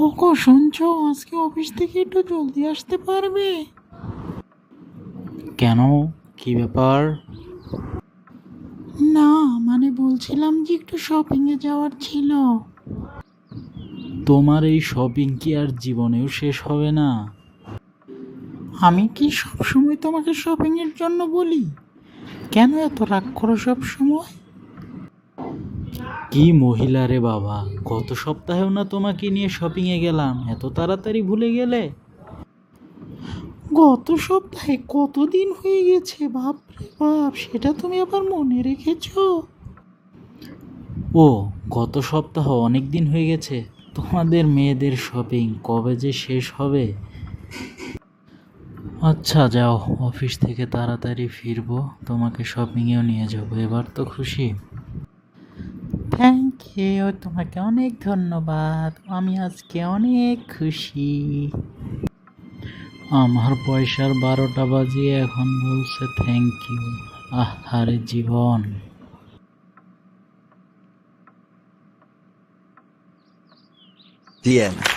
ওকো শুনছো? আজকে অফিস থেকে একটু জলদি আসতে পারবে? কেন? কি ব্যাপার? না মানে বলছিলাম যে একটু শপিংয়ে যাওয়ার ছিল। তোমার এই শপিং কি আর জীবনেও শেষ হবে না? আমি কি সবসময় তোমাকে শপিংয়ের জন্য বলি? কেন এত রাগ করো সব সময় কি মহিলা রে বাবা? গত সপ্তাহেও না তোমাকে নিয়ে শপিংয়ে গেলাম এত তাড়াতাড়ি ভুলে গেলে? গত সপ্তাহে কতদিন হয়ে গেছে? বাপরে বাপ সেটা তুমি আবার মনে রেখেছো? ও গত সপ্তাহ অনেক দিন হয়ে গেছে। তোমাদের মেয়েদের শপিং কবে যে শেষ হবে? আচ্ছা যাও অফিস থেকে তাড়াতাড়ি ফিরবো তোমাকে শপিংয়েও নিয়ে যাব এবার তো খুশি। থ্যাংক ইউ তোমাকে অনেক ধন্যবাদ। আমি আজকে অনেক খুশি। আমার পয়সার বারোটা বাজিয়ে এখন বলছে থ্যাংক ইউ আহারে জীবন। The.